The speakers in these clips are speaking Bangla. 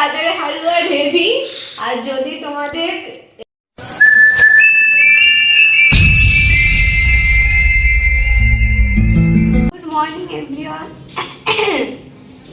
গাজরের হালুয়া রেডি। আর যদি তোমাদের গুড মর্নিং এভরিওয়ান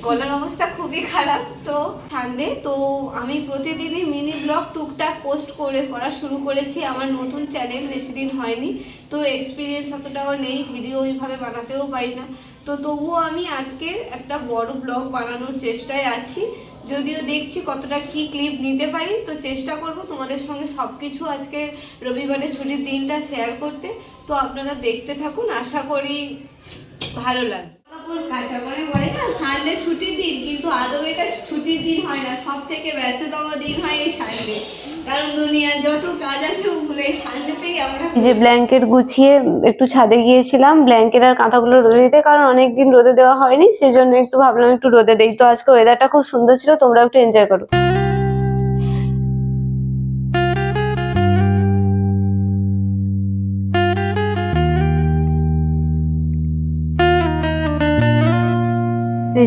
গলার অবস্থা খুবই খারাপ তো সানডে তো আমি প্রতিদিনই মিনি ব্লগ টুকটাক পোস্ট করে, করা শুরু করেছি। আমার নতুন চ্যানেল বেশি দিন হয়নি। তো এক্সপিরিয়েন্স অতটাও নেই ভিডিও ওইভাবে বানাতেও পারি না। তো তবুও আমি আজকে একটা বড় ব্লগ বানানোর চেষ্টায় আছি। যদিও দেখছি কতটা কি ক্লিপ নিতে পারি, তো চেষ্টা করব তোমাদের সঙ্গে সব কিছু আজকে রবিবারের ছুটির দিনটা শেয়ার করতে। তো আপনারা দেখতে থাকুন, আশা করি ভালো লাগবে। কাঁচা মনে না সানডে ছুটির দিন, কিন্তু আদৌ এটা ছুটির দিন হয় না সব থেকে ব্যস্ততম দিন হয় এই সানডে কারণ দুনিয়ার যত কাজ আছে, ওগুলো এই সানডেতেই আমরা যে ব্ল্যাঙ্কেট গুছিয়ে একটু ছাদে গিয়েছিলাম ব্ল্যাঙ্কেট আর কাঁথাগুলো রোদে দিতে, কারণ অনেক দিন রোদে দেওয়া হয়নি, সেজন্য একটু ভাবলাম একটু রোদে দেই। তো আজকে ওয়েদারটা খুব সুন্দর ছিল তোমরা একটু এনজয় করো।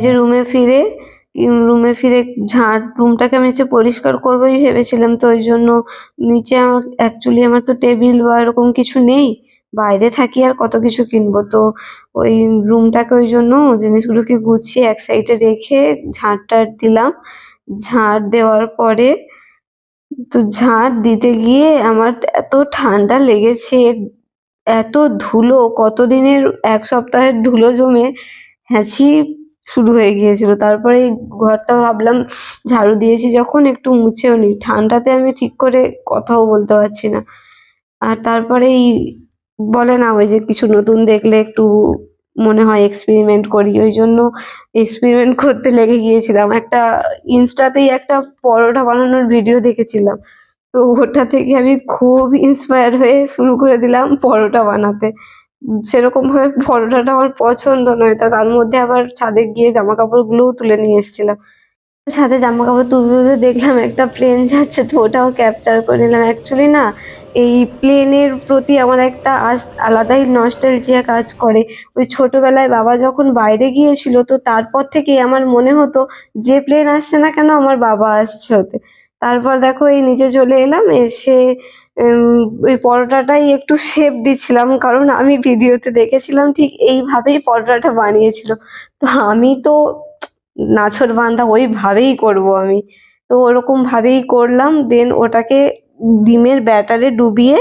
যে রুমে ফিরে রুমে ফিরে ঝাঁট রুমটাকে আমি হচ্ছে পরিষ্কার করবোই ভেবেছিলাম তো, ওই জন্য নিচে আমার অ্যাকচুয়ালি আমার তো টেবিল বা এরকম কিছু নেই, বাইরে থাকি আর কত কিছু কিনবো। তো ওই রুমটাকে ওই জন্য জিনিসগুলোকে গুছিয়ে এক সাইডে রেখে ঝাড় টাড় দিলাম। ঝাঁট দেওয়ার পরে তো ঝাঁট দিতে গিয়ে আমার এত ঠান্ডা লেগেছে, এত ধুলো, কতদিনের, এক সপ্তাহের ধুলো জমে হ্যাঁচি শুরু হয়ে গিয়েছিল। তারপরে এই ঘরটা ভাবলাম, ঝাড়ু দিয়েছি যখন, একটু মুছেও নিই ঠান্ডাতে আমি ঠিক করে কথাও বলতে পারছি না। আর তারপরে এই বলে না, ওই যে কিছু নতুন দেখলে একটু মনে হয় এক্সপেরিমেন্ট করি। ওই জন্য এক্সপেরিমেন্ট করতে লেগে গিয়েছিলাম। একটা ইনস্টাতেই একটা পরোটা বানানোর ভিডিও দেখেছিলাম। তো ওটা থেকে আমি খুব ইন্সপায়ার হয়ে শুরু করে দিলাম পরোটা বানাতে। সেরকম ভাবে পরোটাটা আমার পছন্দ নয়। তা তার মধ্যে আবার ছাদে গিয়ে জামা কাপড়গুলোও তুলে নিয়ে এসেছিলাম ছাদে জামা কাপড় তুলতে তুলতে দেখলাম একটা প্লেন যাচ্ছে, তো ওটাও ক্যাপচার করে নিলাম। অ্যাকচুয়ালি না, এই প্লেনের প্রতি আমার একটা আস, আলাদাই নস্টালজিয়া কাজ করে। ওই ছোটবেলায় বাবা যখন বাইরে গিয়েছিল, তো তারপর থেকেই আমার মনে হতো, যে প্লেন আসছে না কেন আমার বাবা আসছে হতে তারপর দেখো এই নিচে চলে এলাম, এসে ওই পরোটাটাই একটু শেপ দিচ্ছিলাম, কারণ আমি ভিডিওতে দেখেছিলাম ঠিক এইভাবেই পরোটাটা বানিয়েছিল। তো আমি তো নাছর বান্ধা ওইভাবেই করব আমি। তো ওরকম ভাবেই করলাম দেন ওটাকে ডিমের ব্যাটারে ডুবিয়ে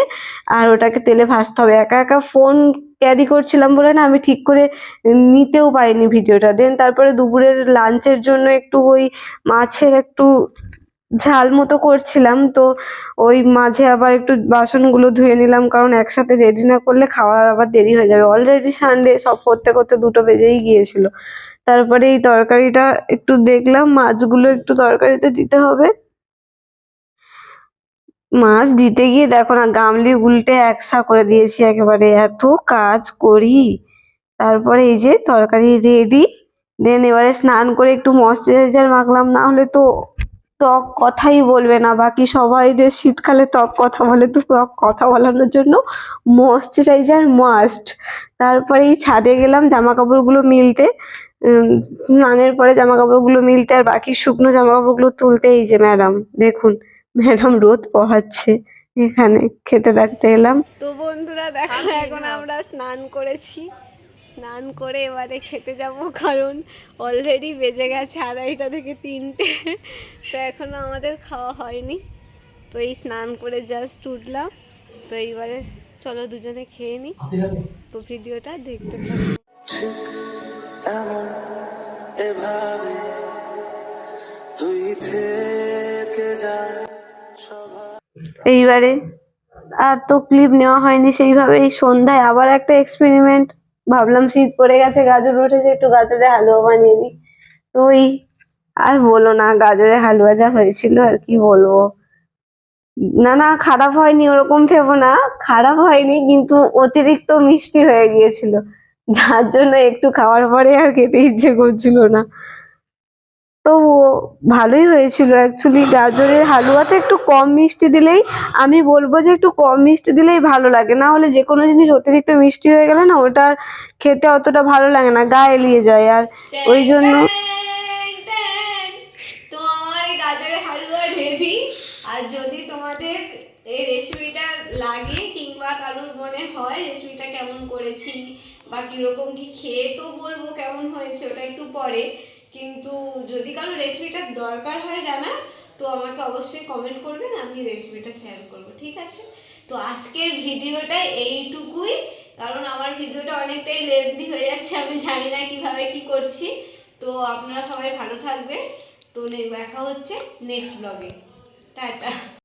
আর ওটাকে তেলে ভাজতে হবে। একা একা ফোন ক্যারি করছিলাম বলে না, আমি ঠিক করে নিতেও পারিনি ভিডিওটা। দেন তারপরে দুপুরের লাঞ্চের জন্য একটু ওই মাছের একটু ঝাল মতো করছিলাম, তো ওই মাঝে আবার একটু বাসনগুলো ধুয়ে নিলাম, কারণ একসাথে রেডি না করলে খাওয়ার আবার দেরি হয়ে যাবে। অলরেডি সানডে সব করতে করতে দুটো বেজেই গিয়েছিল। তারপরে এই তরকারিটা একটু দেখলাম, মাছগুলো একটু তরকারিতে দিতে হবে। মাছ দিতে গিয়ে দেখো না, গামলি উল্টে একসা করে দিয়েছি একেবারে। এত কাজ করি। তারপরে এই যে তরকারি রেডি দেন এবারে স্নান করে একটু ময়শ্চারাইজার মাখলাম, না হলে তো ত্বক কথাই বলবে না। বাকি সবাইদের শীতকালে ত্বক কথা বলে তো ত্বক কথা বলানোর জন্য ময়শ্চারাইজার মাস্ট তারপরে এই ছাদে গেলাম জামা কাপড়গুলো মিলতে স্নানের পরে জামা কাপড়গুলো মিলতে আর বাকি শুকনো জামা কাপড়গুলো তুলতে এই যে ম্যাডাম দেখুন ম্যাডাম রোদ পোহাচ্ছে। এখানে খেতে রাখতে এলাম। তো বন্ধুরা দেখো এখন আমরা স্নান করেছি। স্নান করে এবারে খেতে যাব কারণ অলরেডি বেজে গেছে আড়াইটা থেকে তিনটে। তো এখনও আমাদের খাওয়া হয়নি। তো এই স্নান করে জাস্ট উঠলাম। তো এইবারে চলো দুজনে খেয়ে নিই তো ভিডিওটা দেখতে থাকো। এভাবে তুই থেকে যা এইবারে আর তো ক্লিপ নেওয়া হয়নি সেইভাবে এই সন্ধ্যায় আবার একটা এক্সপেরিমেন্ট ভাবলাম শীত পড়ে গেছে, গাজর উঠেছে, একটু গাজরে হালুয়া বানিয়ে দিই। তো ওই আর বলো না, গাজরে হালুয়া যা হয়েছিল আর কি বলব। না না, খারাপ হয়নি, ওরকম ভেবো না। খারাপ হয়নি, কিন্তু অতিরিক্ত মিষ্টি হয়ে গিয়েছিল। যার জন্য একটু খাওয়ার পরে আর খেতে ইচ্ছে করছিল না। তো ভালোই হয়েছিল অ্যাকচুয়ালি গাজরের হালুয়াতে একটু কম মিষ্টি দিলেই আমি বলব যে একটু কম মিষ্টি দিলেই ভালো লাগে। না হলে যে কোনো জিনিস অতিরিক্ত মিষ্টি হয়ে গেলে না ওটা খেতে অতটা ভালো লাগে না গায়ে এলিয়ে যায়। আর ওই জন্য আর যদি তোমাদের এই রেসিপিটা লাগে কিংবা মনে হয় রেসিপিটা কেমন করেছি বা কীরকম কি খেয়ে তো বলব কেমন হয়েছে ওটা একটু পরে। কিন্তু যদি কারও রেসিপিটা দরকার হয় জানা তো আমাকে অবশ্যই কমেন্ট করবেন আমি রেসিপিটা শেয়ার করব, ঠিক আছে? তো আজকের ভিডিওটা এইটুকুই, কারণ আমার ভিডিওটা অনেকটাই লেন্দি হয়ে যাচ্ছে, আমি জানি না কীভাবে কি করছি। তো আপনারা সবাই ভালো থাকবে তো দেখা হচ্ছে নেক্সট ব্লগে টাটা।